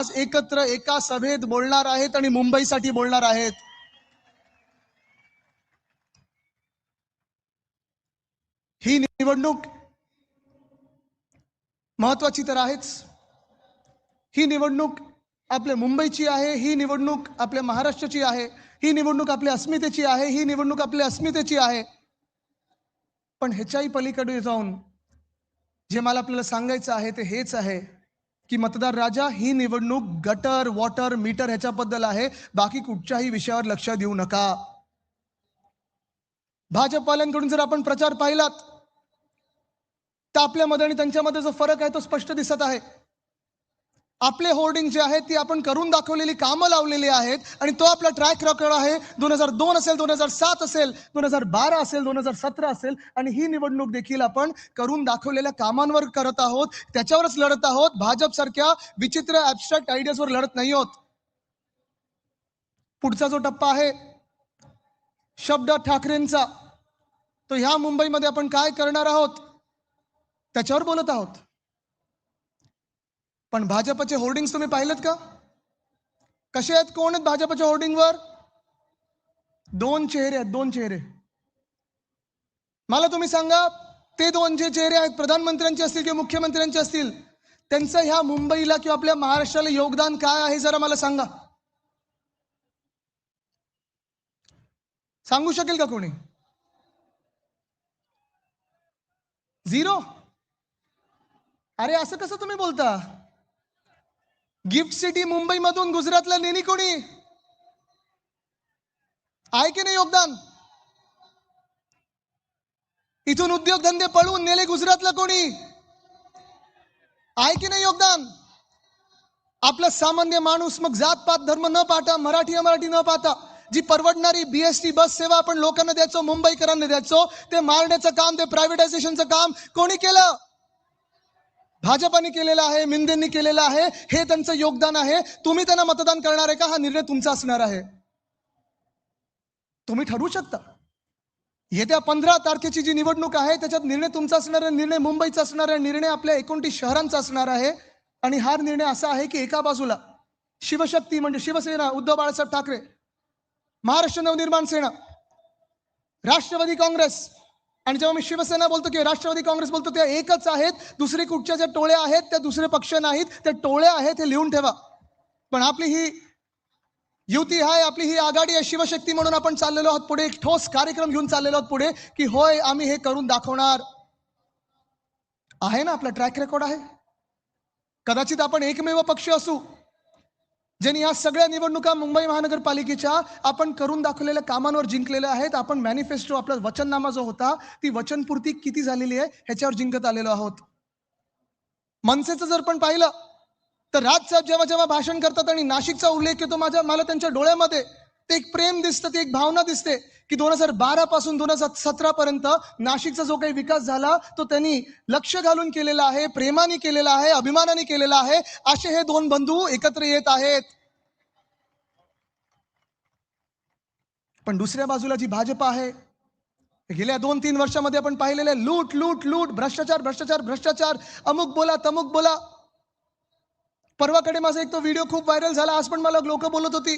आज एकत्र एका सभेत बोलणार आहेत आणि मुंबईसाठी बोलणार आहेत. ही निवडणूक महत्वाची तर आहेच. ही निवडणूक आपल्या मुंबईची आहे ही निवडणूक आपल्या महाराष्ट्राची आहे ही निवडणूक आपल्या अस्मितेची आहे ही निवडणूक आपल्या अस्मितेची आहे. पण ह्याच्याही पलीकडे जाऊन जे मला आपल्याला सांगायचं आहे ते हेच आहे. की मतदार राजा ही निवडणूक गटर वॉटर मीटर ह्याच्याबद्दल आहे. बाकी कुठच्याही विषयावर लक्ष देऊ नका. भाजपवाल्यांकडून जर आपण प्रचार पाहिलात तर आपल्यामध्ये आणि त्यांच्यामध्ये जो फरक आहे तो स्पष्ट दिसत आहे. आपले होर्डिंग जे आहेत ती आपण करून दाखवलेली कामं लावलेली आहेत आणि तो आपला ट्रॅक रेकॉर्ड आहे. दोन हजार दोन असेल दोन हजार सात असेल दोन हजार बारा असेल दोन हजार सतरा असेल आणि ही निवडणूक देखील आपण करून दाखवलेल्या कामांवर करत आहोत. त्याच्यावरच लढत आहोत. भाजप सारख्या विचित्र ऍबस्ट्रॅक्ट आयडियाजवर लढत नाही आहोत पुढचा जो टप्पा आहे शब्द ठाकरेंचा तो ह्या मुंबईमध्ये आपण काय करणार आहोत? त्याच्यावर बोलत आहोत. पण भाजपचे होर्डिंग्स तुम्ही पाहिलेत का? कसे आहेत? कोण आहेत भाजपच्या होर्डिंगवर? दोन चेहरे आहेत दोन चेहरे. मला तुम्ही सांगा ते दोन जे चेहरे आहेत प्रधानमंत्र्यांचे असतील किंवा मुख्यमंत्र्यांचे असतील त्यांचं ह्या मुंबईला किंवा आपल्या महाराष्ट्राला योगदान काय आहे जरा मला सांगा. सांगू शकेल का कोणी? झिरो? अरे असं कसं तुम्ही बोलता? गिफ्ट सिटी मुंबईमधून गुजरातला नेली कोणी? आहे की नाही योगदान? इथून उद्योगधंदे पळवून नेले गुजरातला कोणी? आहे की नाही योगदान? आपला सामान्य माणूस मग जात पात धर्म न पाहता मराठी अमराठी न पाहता जी परवडणारी बीएसटी बस सेवा आपण लोकांना द्यायचो मुंबईकरांना द्यायचो ते मारण्याचं काम ते प्रायव्हेटायझेशनचं काम कोणी केलं? भाजपाने केलेलं आहे मिंदेंनी केलेलं आहे हे त्यांचं योगदान आहे. तुम्ही त्यांना मतदान करणार आहे का? हा निर्णय तुमचा असणार आहे. तुम्ही ठरवू शकता. येत्या पंधरा तारखेची जी निवडणूक आहे त्याच्यात निर्णय तुमचा असणार आहे निर्णय मुंबईचा असणार आहे निर्णय आपल्या एकोणतीस शहरांचा असणार आहे. आणि हा निर्णय असा आहे की एका बाजूला शिवशक्ती म्हणजे शिवसेना उद्धव बाळासाहेब ठाकरे महाराष्ट्र नवनिर्माण सेना राष्ट्रवादी काँग्रेस आणि जेव्हा मी शिवसेना बोलतो किंवा राष्ट्रवादी काँग्रेस बोलतो त्या एकच आहेत दुसरे कुठच्या ज्या टोळ्या आहेत त्या दुसरे पक्ष नाहीत त्या टोळ्या आहेत हे लिहून ठेवा. पण आपली ही युती आहे आपली ही आघाडी आहे शिवशक्ती म्हणून आपण चाललेलो आहोत पुढे एक ठोस कार्यक्रम घेऊन चाललेलो आहोत पुढे की होय आम्ही हे करून दाखवणार. आहे ना आपला ट्रॅक रेकॉर्ड आहे? कदाचित आपण एकमेव पक्ष असू. ज्यांनी या सगळ्या निवडणुका मुंबई महानगरपालिकेच्या आपण करून दाखवलेल्या कामांवर जिंकलेल्या आहेत. आपण मॅनिफेस्टो आपला वचननामा जो होता ती वचनपूर्ती किती झालेली आहे ह्याच्यावर जिंकत आलेलो आहोत. मनसेचं जर पण पाहिलं तर राज साहेब जेव्हा जेव्हा भाषण करतात आणि नाशिकचा उल्लेख येतो माझ्या मला त्यांच्या डोळ्यामध्ये ते एक प्रेम दिसतं ती एक भावना दिसते की दोन हजार बारा पासून दोन हजार सतरा पर्यंत नाशिकचा जो काही विकास झाला तो त्यांनी लक्ष घालून केलेला आहे प्रेमाने केलेला आहे अभिमानाने केलेला आहे. असे हे दोन बंधू एकत्र येत आहेत. पण दुसऱ्या बाजूला जी भाजप आहे गेल्या दोन तीन वर्षामध्ये आपण पाहिलेले लूट लूट लूट भ्रष्टाचार भ्रष्टाचार भ्रष्टाचार अमुक बोला तमुक बोला. परवाकडे माझा एक तो व्हिडिओ खूप व्हायरल झाला आज पण मला लोक बोलत होती.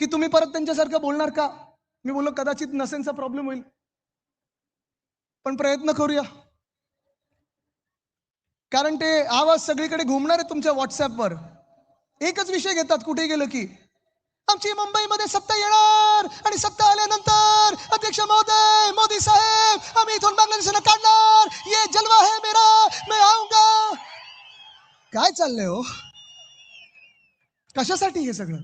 की तुम्ही परत त्यांच्यासारखं बोलणार का? मी बोललो कदाचित नसेनचा प्रॉब्लेम होईल. पण प्रयत्न करूया. कारण ते आवाज सगळीकडे घुमणार आहे तुमच्या व्हॉट्सअपवर एकच विषय घेतात कुठे गेलं की आमची मुंबईमध्ये सत्ता येणार आणि सत्ता आल्यानंतर अध्यक्ष महोदय मोदी साहेब आम्ही इथून बांगलादेशाला काढणार. ये जलवा है मेरा मैं आऊंगा. काय चाललंय हो? कशासाठी हे सगळं?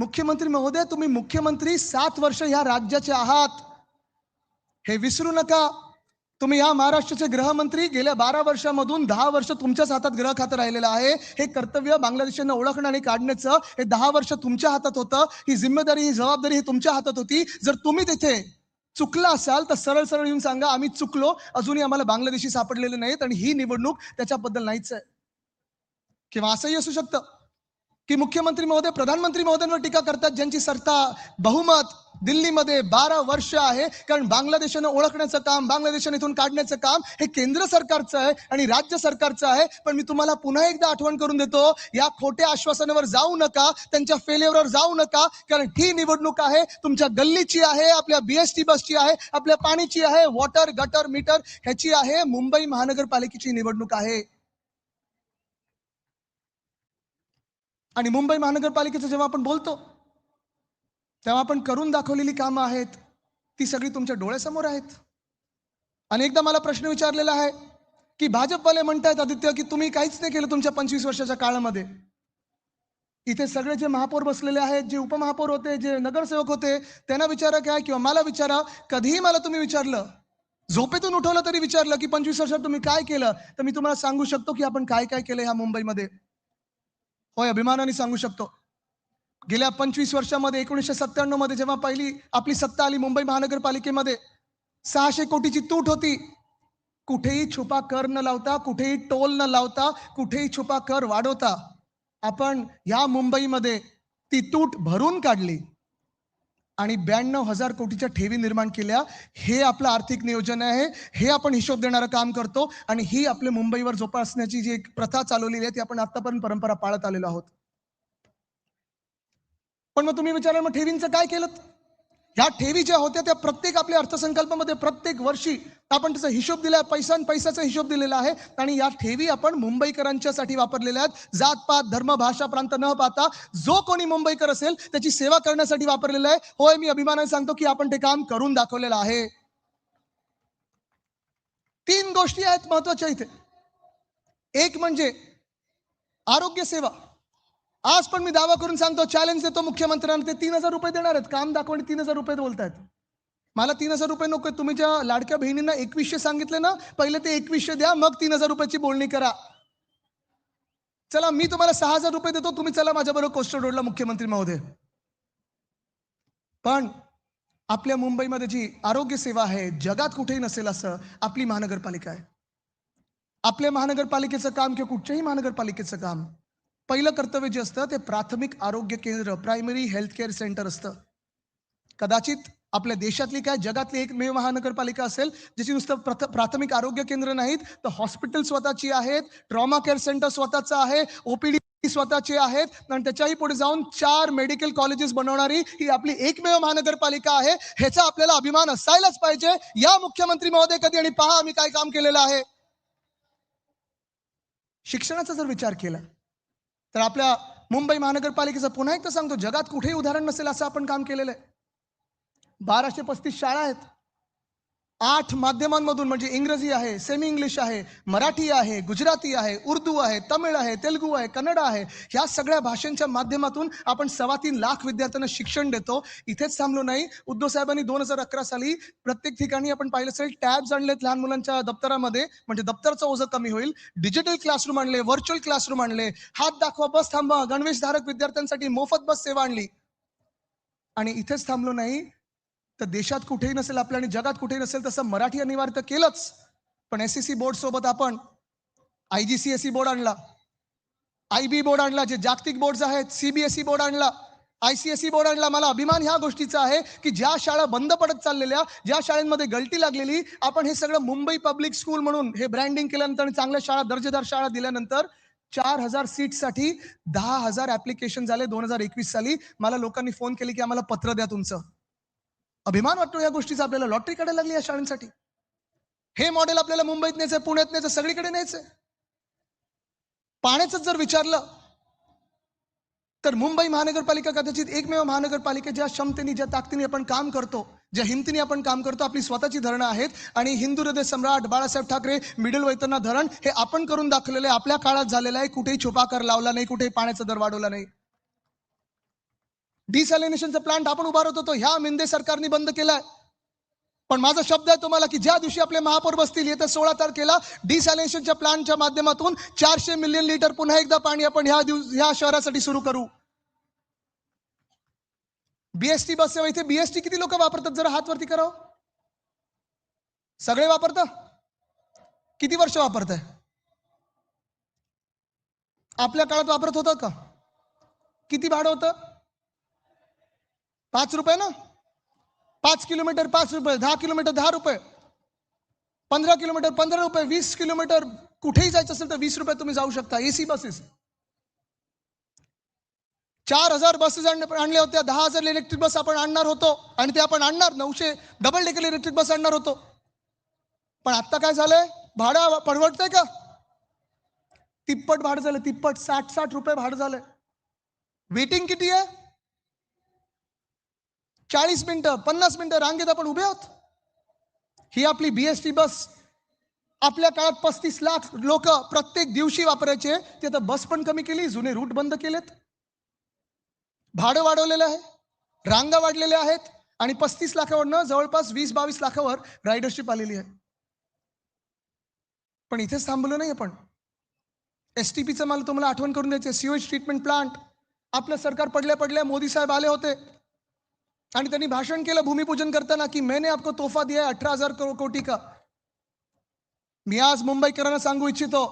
मुख्यमंत्री महोदय तुम्ही मुख्यमंत्री सात वर्ष ह्या राज्याचे आहात. हे विसरू नका. तुम्ही या महाराष्ट्राचे गृहमंत्री गेल्या बारा वर्षामधून दहा वर्ष तुमच्याच हातात ग्रह खातं राहिलेलं आहे. हे कर्तव्य बांगलादेशांना ओळखणं आणि काढण्याचं हे दहा वर्ष तुमच्या हातात होतं. ही जिम्मेदारी ही जबाबदारी ही तुमच्या हातात होती. जर तुम्ही तिथे चुकला असाल तर सरळ सरळ येऊन सांगा आम्ही चुकलो. अजूनही आम्हाला बांगलादेशी सापडलेले नाहीत आणि ही निवडणूक त्याच्याबद्दल नाहीच आहे. किंवा असंही असू शकतं. की मुख्यमंत्री महोदय प्रधानमंत्री महोदयांवर टीका करतात ज्यांची सत्ता बहुमत दिल्लीमध्ये बारा वर्ष आहे. कारण बांगलादेशानं ओळखण्याचं काम बांगलादेशाने इथून काढण्याचं काम हे केंद्र सरकारचं आहे आणि राज्य सरकारचं आहे. पण मी तुम्हाला पुन्हा एकदा आठवण करून देतो या खोट्या आश्वासनावर जाऊ नका त्यांच्या फेल्युअरवर जाऊ नका कारण ही निवडणूक आहे तुमच्या गल्लीची आहे आपल्या बीएसटी बसची आहे आपल्या पाणीची आहे वॉटर गटर मीटर ह्याची आहे मुंबई महानगरपालिकेची निवडणूक आहे. आणि मुंबई महानगरपालिकेचं जेव्हा आपण बोलतो तेव्हा आपण करून दाखवलेली कामं आहेत ती सगळी तुमच्या डोळ्यासमोर आहेत. अनेकदा मला प्रश्न विचारलेला आहे की भाजपवाले म्हणतायत आदित्य की तुम्ही काहीच नाही केलं तुमच्या पंचवीस वर्षाच्या काळामध्ये? इथे सगळे जे महापौर बसलेले आहेत जे उपमहापौर होते जे नगरसेवक होते त्यांना विचारा काय किंवा मला विचारा कधीही मला तुम्ही विचारलं झोपेतून उठवलं तरी विचारलं की पंचवीस वर्षात तुम्ही काय केलं तर मी तुम्हाला सांगू शकतो की आपण काय काय केलं ह्या मुंबईमध्ये. होय अभिमानाने सांगू शकतो. गेल्या पंचवीस वर्षामध्ये एकोणीसशे सत्त्याण्णवमध्ये जेव्हा पहिली आपली सत्ता आली मुंबई महानगरपालिकेमध्ये सहाशे कोटीची तूट होती. कुठेही छुपा कर न लावता कुठेही टोल न लावता कुठेही छुपा कर वाढवता. आपण या मुंबईमध्ये ती तूट भरून काढली. आणि ब्याण्णव हजार कोटीच्या ठेवी निर्माण केल्या. हे आपलं आर्थिक नियोजन आहे. हे आपण हिशोब देणारं काम करतो. आणि ही आपल्या मुंबईवर जोपासण्याची जी एक प्रथा चालवलेली आहे ती आपण आतापर्यंत परंपरा पाळत आलेलो आहोत. पण मग तुम्ही विचारा मग ठेवींचं काय केलं? ह्या ठेवी ज्या होत्या त्या प्रत्येक आपल्या अर्थसंकल्पामध्ये प्रत्येक वर्षी आपण त्याचा हिशोब दिला पैसा पैशाचा हिशोब दिलेला आहे. आणि या ठेवी आपण मुंबईकरांच्यासाठी वापरलेल्या आहेत. जात पात धर्म भाषा प्रांत न पाहता जो कोणी मुंबईकर असेल त्याची सेवा करण्यासाठी वापरलेला आहे. होय मी अभिमानाने सांगतो की आपण ते काम करून दाखवलेलं आहे. तीन गोष्टी आहेत महत्त्वाच्या इथे. एक म्हणजे आरोग्य सेवा. आज पण मी दावा करून सांगतो चॅलेंज देतो मुख्यमंत्र्यांना. ते तीन हजार रुपये देणार आहेत. काम दाखवणे तीन हजार रुपये बोलतायत. मला तीन हजार रुपये नको तुम्ही ज्या लाडक्या बहिणींना एकवीसशे सांगितले ना पहिले ते एकवीसशे द्या मग तीन हजार रुपयाची बोलणी करा. चला मी तुम्हाला सहा हजार रुपये देतो. तुम्ही चला माझ्याबरोबर कोस्टर रोडला मुख्यमंत्री महोदय. पण आपल्या मुंबईमध्ये जी आरोग्य सेवा आहे जगात कुठेही नसेल असं आपली महानगरपालिका आहे. आपल्या महानगरपालिकेचं काम किंवा कुठच्याही महानगरपालिकेचं काम पहिलं कर्तव्य जे असतं ते प्राथमिक आरोग्य केंद्र प्रायमरी हेल्थ केअर सेंटर असतं. कदाचित आपल्या देशातली काय जगातली एक मेव महानगरपालिका असेल ज्याची नुसतं प्रथ प्राथमिक आरोग्य केंद्र नाहीत तर हॉस्पिटल स्वतःची आहेत ट्रॉमा केअर सेंटर स्वतःचं आहे ओपीडी स्वतःचे आहेत आणि त्याच्याही पुढे जाऊन चार मेडिकल कॉलेजेस बनवणारी ही आपली एकमेव महानगरपालिका आहे ह्याचा आपल्याला अभिमान असायलाच पाहिजे. या मुख्यमंत्री महोदय कधी आणि पहा आम्ही काय काम केलेलं आहे. शिक्षणाचा जर विचार केला तर आपल्या मुंबई महानगरपालिकेचं पुन्हा एकदा सांगतो जगात कुठेही उदाहरण नसेल असं आपण काम केलेलं आहे. बाराशे पस्तीस शाळा आहेत. आठ माध्यमांमधून म्हणजे इंग्रजी आहे सेमी इंग्लिश आहे मराठी आहे गुजराती आहे उर्दू आहे तमिळ आहे तेलुगू आहे कन्नड आहे ह्या सगळ्या भाषांच्या माध्यमातून आपण सव्वा तीन लाख विद्यार्थ्यांना शिक्षण देतो. इथेच थांबलो नाही. उद्धव साहेबांनी दोन हजार अकरा साली प्रत्येक ठिकाणी आपण पाहिलं असेल टॅब्स आणलेत लहान मुलांच्या दप्तरामध्ये म्हणजे दप्तरचं ओझं कमी होईल. डिजिटल क्लासरूम आणले व्हर्च्युअल क्लासरूम आणले. हात दाखवा बस थांबवा गणवेशधारक विद्यार्थ्यांसाठी मोफत बस सेवा आणली. आणि इथेच थांबलो नाही. तर देशात कुठेही नसेल आपल्या आणि जगात कुठेही नसेल तसं मराठी अनिवार्य तर केलंच. पण एस सी बोर्ड सोबत आपण I G C S C board आणला. आय बी बोर्ड आणला जे जागतिक बोर्ड आहेत सीबीएसई बोर्ड आणला I C S C board आणला. मला अभिमान ह्या गोष्टीचा आहे की ज्या शाळा बंद पडत चाललेल्या ज्या शाळांमध्ये गलती लागलेली आपण हे सगळं मुंबई पब्लिक स्कूल म्हणून हे ब्रँडिंग केल्यानंतर आणि चांगल्या शाळा दर्जेदार शाळा दिल्यानंतर चार हजार सीटसाठी दहा हजार ऍप्लिकेशन झाले दोन हजार एकवीस साली. मला लोकांनी फोन केले की आम्हाला पत्र द्या तुमचं. अभिमान वाटतो या गोष्टीचा आपल्याला? लॉटरी काढायला लागली या शाळांसाठी. हे मॉडेल आपल्याला मुंबईत न्यायचं पुण्यात न्यायचं सगळीकडे न्यायचंय. पाण्याचं जर विचारलं तर मुंबई महानगरपालिका कदाचित एकमेव महानगरपालिका ज्या क्षमतेने ज्या ताकदीने आपण काम करतो ज्या हिमतीने आपण काम करतो आपली स्वतःची धरणं आहेत आणि हिंदू हृदय सम्राट बाळासाहेब ठाकरे मिडल वैतरणा धरण हे आपण करून दाखवलेलं आहे. आपल्या काळात झालेलं आहे. कुठेही छुपाकर लावला नाही कुठेही पाण्याचा दर वाढवला नाही. डिसॅलिनेशनचा प्लांट आपण उभारत होतो. ह्या मिंदे सरकारने बंद केलाय. पण माझा शब्द आहे तुम्हाला की ज्या दिवशी आपले महापौर बसतील येत्या सोळा तारखेला डिसॅलिनेशनच्या प्लांटच्या माध्यमातून चारशे मिलियन लिटर पुन्हा एकदा पाणी आपण ह्या दिवस ह्या शहरासाठी सुरू करू. बीएसटी बस सेवा इथे बीएसटी किती लोक वापरतात? जरा हात वरती करावं हो. सगळे वापरता? किती वर्ष वापरत आपल्या काळात वापरत होतं का? किती भाडं होतं? पाच रुपये ना? पाच किलोमीटर पाच रुपये दहा किलोमीटर दहा रुपये. पंधरा किलोमीटर पंधरा रुपये वीस किलोमीटर कुठेही जायचं असेल तर वीस रुपये तुम्ही जाऊ शकता एसी बसेस चार हजार बसेस आणल्या होत्या दहा हजार इलेक्ट्रिक बस आपण आणणार होतो आणि ते आपण आणणार नऊशे डबल डेकल इलेक्ट्रिक बस आणणार होतो. पण आत्ता काय झालंय? भाडं परवडतंय का? तिप्पट भाडं झालं तिप्पट साठ साठ रुपये भाडं झालंय. वेटिंग किती आहे? चाळीस मिनिटं पन्नास मिनिटं रांगेत आपण उभे आहोत. ही आपली बीएसटी बस. आपल्या काळात पस्तीस लाख लोक प्रत्येक दिवशी वापरायचे. ते आता बस पण कमी केली जुने रूट बंद केलेत. भाडं वाढवलेलं आहे. रांगा वाढलेल्या आहेत. आणि पस्तीस लाखावरनं जवळपास वीस बावीस लाखावर रायडरशिप आलेली आहे. पण इथेच थांबलो नाही आपण. एस टी पीचं मला तुम्हाला आठवण करून द्यायचं सीवेज ट्रीटमेंट प्लांट आपलं सरकार पडल्या पडल्या मोदी साहेब आले होते. आणि त्यांनी भाषण केलं भूमिपूजन करताना की मैंने आपको तोफा दिया अठरा हजार कोटी का. मी आज मुंबईकरांना सांगू इच्छितो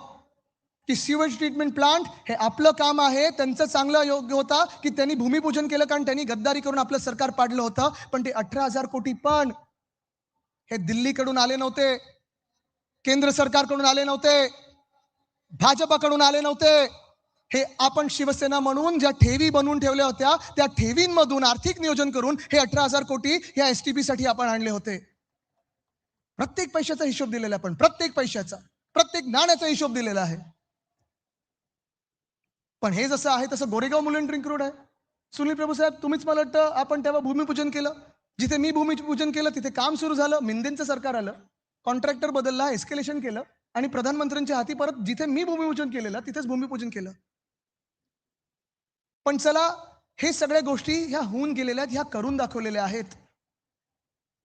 की सिवेज ट्रीटमेंट प्लांट हे आपलं काम आहे त्यांचं चांगलं योग्य होता की त्यांनी भूमिपूजन केलं कारण त्यांनी गद्दारी करून आपलं सरकार पाडलं होतं पण ते अठरा हजार कोटी पण हे दिल्लीकडून आले नव्हते केंद्र सरकारकडून आले नव्हते भाजपाकडून आले नव्हते. हे आपण शिवसेना म्हणून ज्या ठेवी बनवून ठेवल्या होत्या त्या ठेवींमधून आर्थिक नियोजन करून हे अठरा हजार कोटी या एस टी पी साठी आपण आणले होते. प्रत्येक पैशाचा हिशोब दिलेला आहे आपण प्रत्येक पैशाचा प्रत्येक नाण्याचा हिशोब दिलेला आहे. पण हे जसं आहे तसं गोरेगाव मुलं ड्रिंक रोड आहे. सुनील प्रभू साहेब तुम्हीच मला वाटतं आपण तेव्हा भूमिपूजन केलं. जिथे मी भूमिपूजन केलं तिथे काम सुरू झालं मिंदेंचं सरकार आलं कॉन्ट्रॅक्टर बदलला एस्केलेशन केलं आणि प्रधानमंत्र्यांच्या हाती परत जिथे मी भूमिपूजन केलेलं तिथेच भूमिपूजन केलं. पण चला हे सगळ्या गोष्टी ह्या होऊन गेलेल्या आहेत ह्या करून दाखवलेल्या आहेत.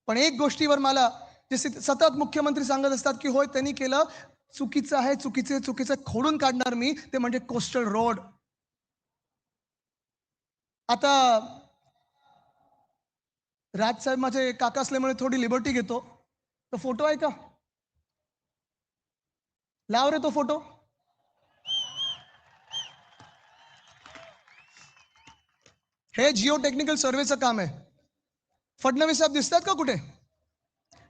पण एक गोष्टीवर मला जे सतत मुख्यमंत्री सांगत असतात की होय त्यांनी केलं चुकीचं आहे चुकीचे चुकीचं खोडून काढणार मी ते म्हणजे कोस्टल रोड. आता राजसाहेब माझे काका असल्यामुळे थोडी लिबर्टी घेतो. तो फोटो आहे का? लाव रे तो फोटो हे जिओ टेक्निकल सर्वेचं काम आहे. फडणवीस साहेब दिसतात का कुठे?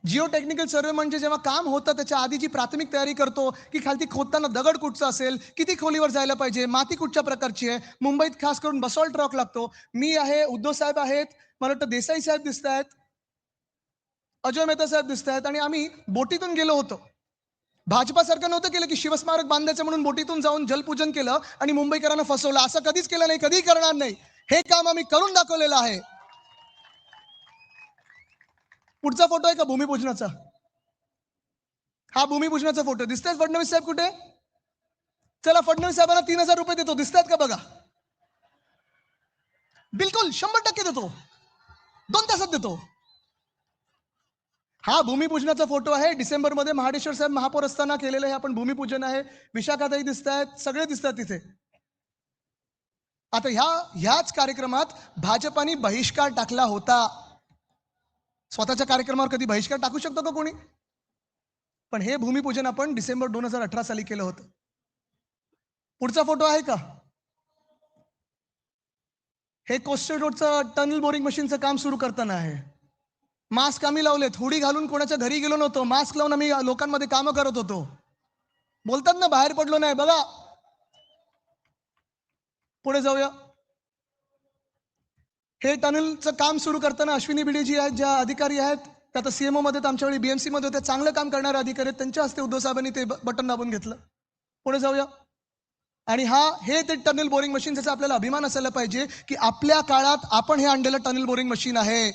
जिओ टेक्निकल सर्वे म्हणजे जेव्हा काम होतं त्याच्या आधीची प्राथमिक तयारी करतो की खालती खोदताना दगड कुठचा असेल किती खोलीवर जायला पाहिजे माती कुठच्या प्रकारची आहे मुंबईत खास करून बसॉल्ट रॉक लागतो. मी आहे उद्धव साहेब आहेत मला वाटतं देसाई साहेब दिसत आहेत अजय मेहता साहेब दिसत आहेत आणि आम्ही बोटीतून गेलो होतो. भाजपा नव्हतं केलं की शिवस्मारक बांधायचं म्हणून बोटीतून जाऊन जलपूजन केलं आणि मुंबईकरांना फसवलं. असं कधीच केलं नाही कधीही करणार नाही. हे काम आम्ही करून दाखवलेलं आहे. पुढचा फोटो आहे का भूमिपूजनाचा? हा भूमिपूजनाचा फोटो. दिसतंय फडणवीस साहेब कुठे? चला फडणवीस साहेबांना तीन हजार रुपये देतो. दिसतात का बघा? बिलकुल शंभर टक्के देतो. दोन तासात देतो. हा भूमिपूजनाचा फोटो आहे. डिसेंबरमध्ये महाडेश्वर साहेब महापौर असताना केलेलं हे आपण भूमिपूजन आहे. विशाखाताई दिसत आहेत सगळे दिसतात तिथे. आता ह्या ह्याच कार्यक्रमात भाजपाने बहिष्कार टाकला होता. स्वतःच्या कार्यक्रमावर कधी बहिष्कार टाकू शकतो का कोणी? पण हे भूमिपूजन आपण डिसेंबर दोन हजार अठरा साली केलं होतं. पुढचा फोटो आहे का? हे कोस्टल रोडचं टनल बोरिंग मशीनचं काम सुरू करताना आहे. मास्क आम्ही लावलेत. हुडी घालून कोणाच्या घरी गेलो नव्हतो. मास्क लावून आम्ही लोकांमध्ये कामं करत होतो. बोलतात ना बाहेर पडलो नाही. बघा पुढे जाऊया. हे टनलचं काम सुरू करताना अश्विनी बिडे जी आहेत ज्या अधिकारी आहेत त्या आता सीएमओ मध्ये आमच्या वेळी बीएमसी मध्ये होते. चांगलं काम करणारे अधिकारी आहेत. त्यांच्या हस्ते उद्धव साहेबांनी ते बटन दाबून घेतलं. पुढे जाऊया. आणि हा हे ते टनल बोरिंग मशीन ज्याचा आपल्याला अभिमान असायला पाहिजे की आपल्या काळात आपण हे आणलेलं टनल बोरिंग मशीन आहे.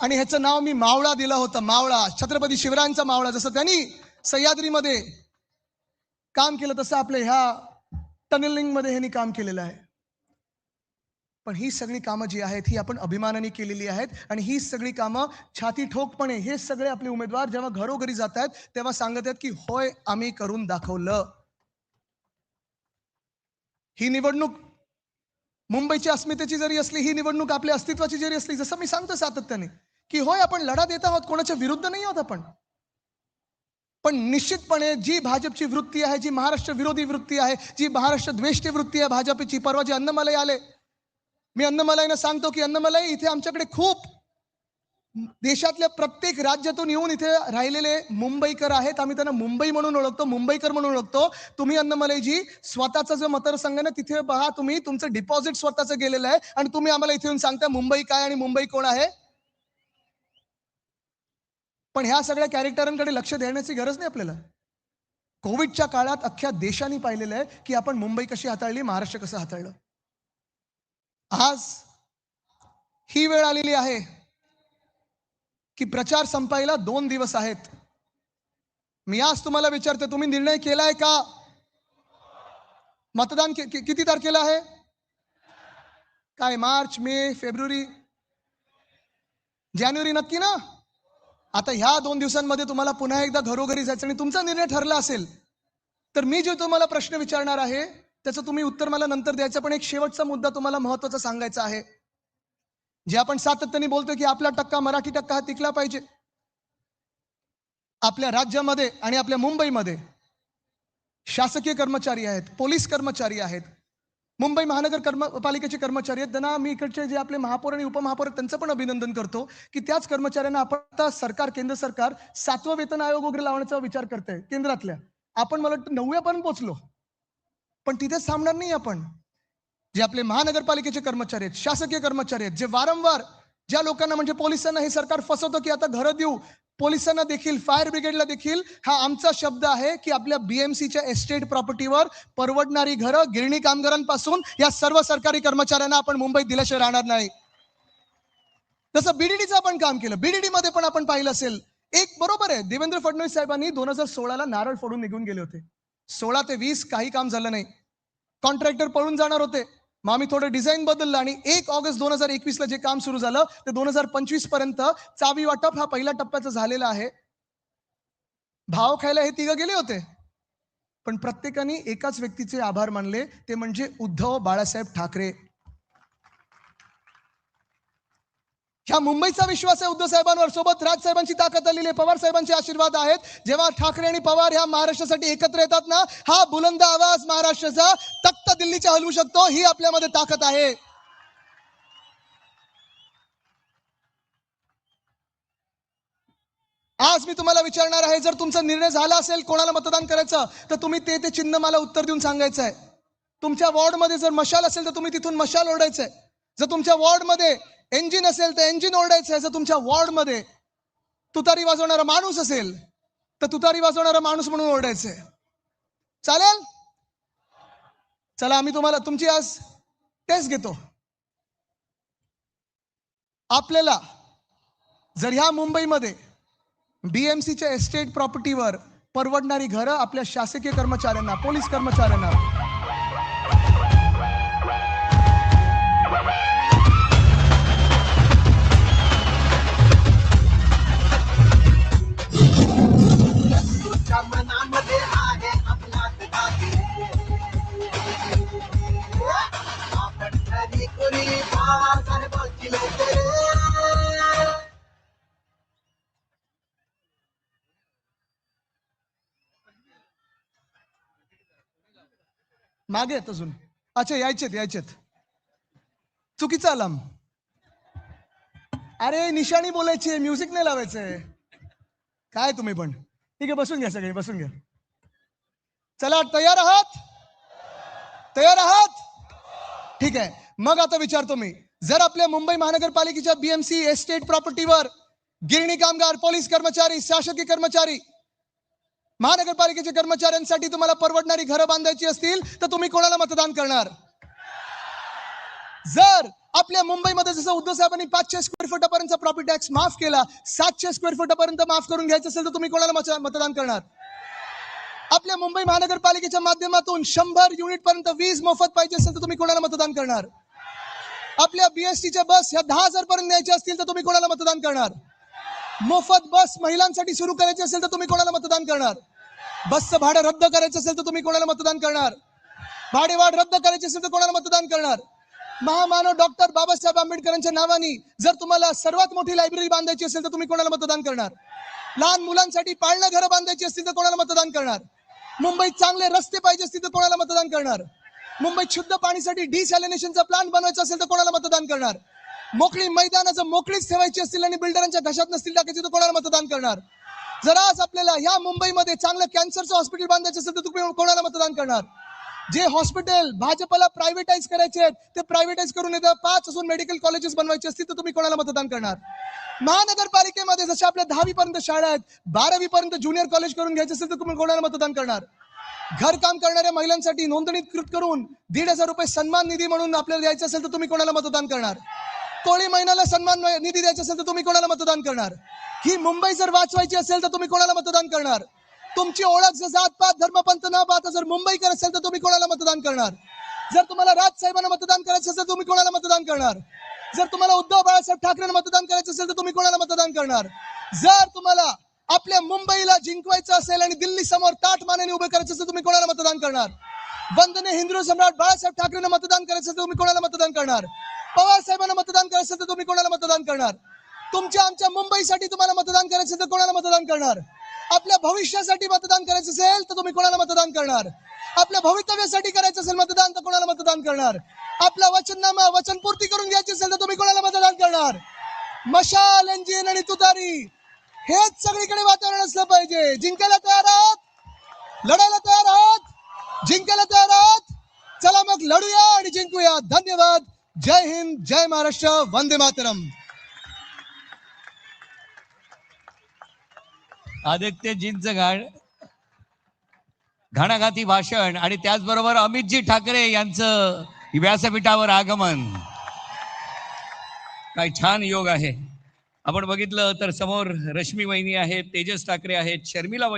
आणि ह्याचं नाव मी मावळा दिलं होतं मावळा. छत्रपती शिवरायांचा मावळा. जसं त्यांनी सह्याद्रीमध्ये काम केलं तसं आपल्या ह्या टनलिंगमध्ये ह्यांनी काम केलेलं आहे. पण ही सगळी कामं जी आहेत ही आपण अभिमानाने केलेली आहेत आणि ही सगळी कामं छाती ठोकपणे हे सगळे आपले उमेदवार जेव्हा घरोघरी जात आहेत तेव्हा सांगत आहेत की होय आम्ही करून दाखवलं. ही निवडणूक मुंबईची अस्मितेची जरी असली ही निवडणूक आपल्या अस्तित्वाची जरी असली जसं मी सांगतो सातत्याने की होय आपण लढा देत आहोत कोणाच्या विरुद्ध नाही आहोत आपण. पण निश्चितपणे जी भाजपची वृत्ती आहे जी महाराष्ट्र विरोधी वृत्ती आहे जी महाराष्ट्र द्वेष्टी वृत्ती आहे भाजपची परवा जे अन्नमलय आले. मी अन्नमलाईनं सांगतो की अन्नमलाई इथे आमच्याकडे खूप देशातल्या प्रत्येक राज्यातून येऊन इथे राहिलेले मुंबईकर आहेत. आम्ही त्यांना मुंबई म्हणून ओळखतो मुंबईकर म्हणून ओळखतो. तुम्ही अन्नमलाईजी स्वतःचा जो मतदारसंघ आहे ना तिथे पहा तुम्ही तुमचं डिपॉझिट स्वतःचं गेलेलं आहे आणि तुम्ही आम्हाला इथे येऊन सांगता मुंबई काय आणि मुंबई कोण आहे? पण ह्या सगळ्या कॅरेक्टरांकडे लक्ष देण्याची गरज नाही आपल्याला. कोविडच्या काळात अख्ख्या देशाने पाहिलेलं आहे की आपण मुंबई कशी हाताळली महाराष्ट्र कसं हाताळलं. आज ही वेळ आलेली आहे की प्रचार संपायला दोन दिवस आहेत. मी आज तुम्हाला विचारते तुम्ही निर्णय केलाय का? मतदान कि- कि- किती तारखेला आहे? काय मार्च मे फेब्रुवारी? जानेवारी नक्की ना? आता ह्या दोन दिवसांमध्ये तुम्हाला पुन्हा एकदा घरोघरी जायचं आणि तुमचा निर्णय ठरला असेल तर मी जे तुम्हाला प्रश्न विचारणार आहे त्याचं तुम्ही उत्तर मला नंतर द्यायचं पण एक शेवटचा मुद्दा तुम्हाला महत्त्वाचा सांगायचा आहे. जे आपण सातत्याने बोलतोय की आपला टक्का मराठी टक्का हा टिकला पाहिजे. आपल्या राज्यामध्ये आणि आपल्या मुंबईमध्ये शासकीय कर्मचारी आहेत पोलीस कर्मचारी आहेत मुंबई महानगर कर्मपालिकेचे कर्मचारी आहेत. त्यांना मी इकडचे जे आपले महापौर आणि उपमहापौर त्यांचं पण अभिनंदन करतो की त्याच कर्मचाऱ्यांना आपण आता सरकार केंद्र सरकार सातवं वेतन आयोग वगैरे लावण्याचा विचार करते केंद्रातल्या. आपण मला वाटतं नवव्यापर्यंत पोहोचलो पण तिथेच थांबणार नाही आपण. जे आपले महानगरपालिकेचे कर्मचारी आहेत शासकीय कर्मचारी आहेत जे वारंवार ज्या लोकांना म्हणजे पोलिसांना हे सरकार फसवतं की आता घरं देऊ पोलिसांना देखील फायर ब्रिगेडला देखील हा आमचा शब्द आहे की आपल्या बीएमसीच्या एस्टेट प्रॉपर्टीवर परवडणारी घरं गिरणी कामगारांपासून या सर्व सरकारी कर्मचाऱ्यांना आपण मुंबईत दिल्याशिवाय राहणार नाही. तसं बीडीडीचं आपण काम केलं बीडीडी मध्ये पण आपण पाहिलं असेल एक बरोबर आहे. देवेंद्र फडणवीस साहेबांनी दोन हजार सोळाला नारळ फोडून निघून गेले होते. सोळा ते वीस काही काम झालं नाही. कॉन्ट्रॅक्टर पळून जाणार होते. मग आम्ही थोडं डिझाईन बदललं आणि एक ऑगस्ट दोन हजार एकवीसला जे काम सुरू झालं ते दोन हजार पंचवीसपर्यंत चावी वाटप हा पहिल्या टप्प्याचा झालेला आहे. भाव खायला हे तिघं गेले होते. पण प्रत्येकाने एकाच व्यक्तीचे आभार मानले ते म्हणजे उद्धव बाळासाहेब ठाकरे. ह्या मुंबईचा विश्वास आहे उद्धव साहेबांवर. सोबत राज साहेबांची ताकद आलेली आहे. पवार साहेबांचे आशीर्वाद आहेत. जेव्हा ठाकरे आणि पवार ह्या महाराष्ट्रासाठी एकत्र येतात ना हा बुलंद आवाज महाराष्ट्राचा तख्त दिल्लीच्या हलवू शकतो. ही आपल्यामध्ये ताकद आहे. आज मी तुम्हाला विचारणार आहे जर तुमचा निर्णय झाला असेल कोणाला मतदान करायचं तर तुम्ही ते ते चिन्ह मला उत्तर देऊन सांगायचं आहे. तुमच्या वॉर्डमध्ये जर मशाल असेल तर तुम्ही तिथून मशाल ओढायचं आहे. जर तुमच्या वॉर्डमध्ये इंजिन असेल तर इंजिन ओरडायचं आहे. जर तुमच्या वॉर्डमध्ये तुतारी वाजवणारा माणूस असेल तर तुतारी वाजवणारा माणूस म्हणून ओरडायचंय चालेल? चला आम्ही तुम्हाला तुमची आज टेस्ट घेतो. आपल्याला जर ह्या मुंबईमध्ये बीएमसीच्या एस्टेट प्रॉपर्टीवर परवडणारी घरं आपल्या शासकीय कर्मचाऱ्यांना पोलीस कर्मचाऱ्यांना मागे आहेत अजून. अच्छा यायचेत यायचेत चुकीचा अलार्म अरे निशाणी बोलायची म्युझिक नाही लावायचंय काय तुम्ही पण? ठीक आहे बसून घ्या सगळे बसून घ्या. चला तयार आहात? तयार आहात? ठीक आहे. मग आता विचारतो मी जर आपल्या मुंबई महानगरपालिकेच्या बीएमसी एस्टेट प्रॉपर्टीवर गिरणी कामगार पोलीस कर्मचारी शासकीय कर्मचारी महानगरपालिकेच्या कर्मचाऱ्यांसाठी तुम्हाला परवडणारी घरं बांधायची असतील तर तुम्ही कोणाला मतदान करणार? जर आपल्या मुंबईमध्ये जसं उद्धव साहेबांनी पाचशे स्क्वेअर फुटापर्यंत प्रॉपर्टी टॅक्स माफ केला सातशे स्क्वेअर फुटापर्यंत माफ करून घ्यायचं असेल तर तुम्ही कोणाला मतदान करणार? आपल्या मुंबई महानगरपालिकेच्या माध्यमातून शंभर युनिट पर्यंत वीज मोफत पाहिजे असेल तर तुम्ही कोणाला मतदान करणार? आपल्या बीएसटीच्या बस ह्या दहा हजार पर्यंत न्यायच्या असतील तर तुम्ही कोणाला मतदान करणार? मोफत बस महिलांसाठी सुरू करायची असेल तर तुम्ही कोणाला मतदान करणार? बसचं भाडं रद्द करायचं असेल तर तुम्ही कोणाला मतदान करणार? भाडेवाढ रद्द करायची असेल तर कोणाला मतदान करणार? महामानव डॉक्टर बाबासाहेब आंबेडकरांच्या नावाने जर तुम्हाला सर्वात मोठी लायब्ररी बांधायची असेल तर तुम्ही कोणाला मतदान करणार? लहान मुलांसाठी पाळणं घरं बांधायची असतील तर कोणाला मतदान करणार? मुंबईत चांगले रस्ते पाहिजे असतील तर कोणाला मतदान करणार? मुंबईत शुद्ध पाणीसाठी डिसॅलिनेशनचा प्लांट बनवायचा असेल तर कोणाला मतदान करणार? मोकळी मैदानाचं मोकळीच ठेवायची असतील आणि बिल्डरांच्या घशात नसतील टाकायची तर कोणाला मतदान करणार? जर आज आपल्याला ह्या मुंबईमध्ये चांगलं कॅन्सरचं हॉस्पिटल बांधायचं असेल तर तुम्ही कोणाला मतदान करणार? जे हॉस्पिटल भाजपला प्रायव्हेटाईज करायचे आहेत ते प्रायव्हेटाईज करून येतं पाच असून मेडिकल कॉलेजेस बनवायचे असतील तर तुम्ही कोणाला मतदान करणार? महानगरपालिकेमध्ये जसे आपल्या दहावी पर्यंत शाळा आहेत बारावी पर्यंत ज्युनियर कॉलेज करून घ्यायचे असेल तर तुम्ही कोणाला मतदान करणार? घरकाम करणाऱ्या महिलांसाठी नोंदणीकृत करून दीड हजार रुपये सन्मान निधी म्हणून आपल्याला द्यायचं असेल तर तुम्ही कोणाला मतदान करणार? कोळी महिन्याला सन्मान निधी द्यायचा असेल तर तुम्ही कोणाला मतदान करणार? ही मुंबई जर वाचवायची असेल तर तुम्ही कोणाला मतदान करणार? तुमची ओळख जर जात पात धर्मपंथ न पाहता जर मुंबईकर असेल तर तुम्ही कोणाला मतदान करणार? जर तुम्हाला राज साहेबांना मतदान करायचं असेल तर तुम्ही कोणाला मतदान करणार? जर तुम्हाला उद्धव बाळासाहेब ठाकरेंना मतदान करायचं असेल तर तुम्ही कोणाला मतदान करणार? जर तुम्हाला आपल्या मुंबईला जिंकवायचं असेल आणि दिल्ली समोर ताट मानेने उभे करायचं असेल तर तुम्ही कोणाला मतदान करणार? वंदने हिंदू सम्राट बाळासाहेब ठाकरेंना मतदान करायचं असेल तर तुम्ही कोणाला मतदान करणार? पवार साहेबांना मतदान करायचं असेल तर तुम्ही कोणाला मतदान करणार? तुमच्या आमच्या मुंबईसाठी तुम्हाला मतदान करायचं असेल तर कोणाला मतदान करणार? आपल्या भविष्यासाठी मतदान करायचं असेल तर तुम्ही कोणाला मतदान करणार? आपल्या भवितव्यासाठी करायचं असेल मतदान तर कोणाला मतदान करणार? आपला वचननामा वचनपूर्ती करून घ्यायची असेल तर तुम्ही कोणाला मतदान करणार? मशाल इंजिन आणि तुतारी हेच सगळीकडे वातावरण असलं पाहिजे. जिंकायला तयार आहात? लढायला तयार आहात? जिंकायला तयार आहात? चला मग लढूया आणि जिंकूया. धन्यवाद. जय हिंद जय महाराष्ट्र. वंदे मातरम. आदित्य जिंच गाण घणाघाती भाषण आणि त्याचबरोबर अमितजी ठाकरे यांचं व्यासपीठावर आगमन. काय छान योग आहे. आपण बघितलं तर समोर रश्मी वहिनी आहेत तेजस ठाकरे आहेत शर्मिला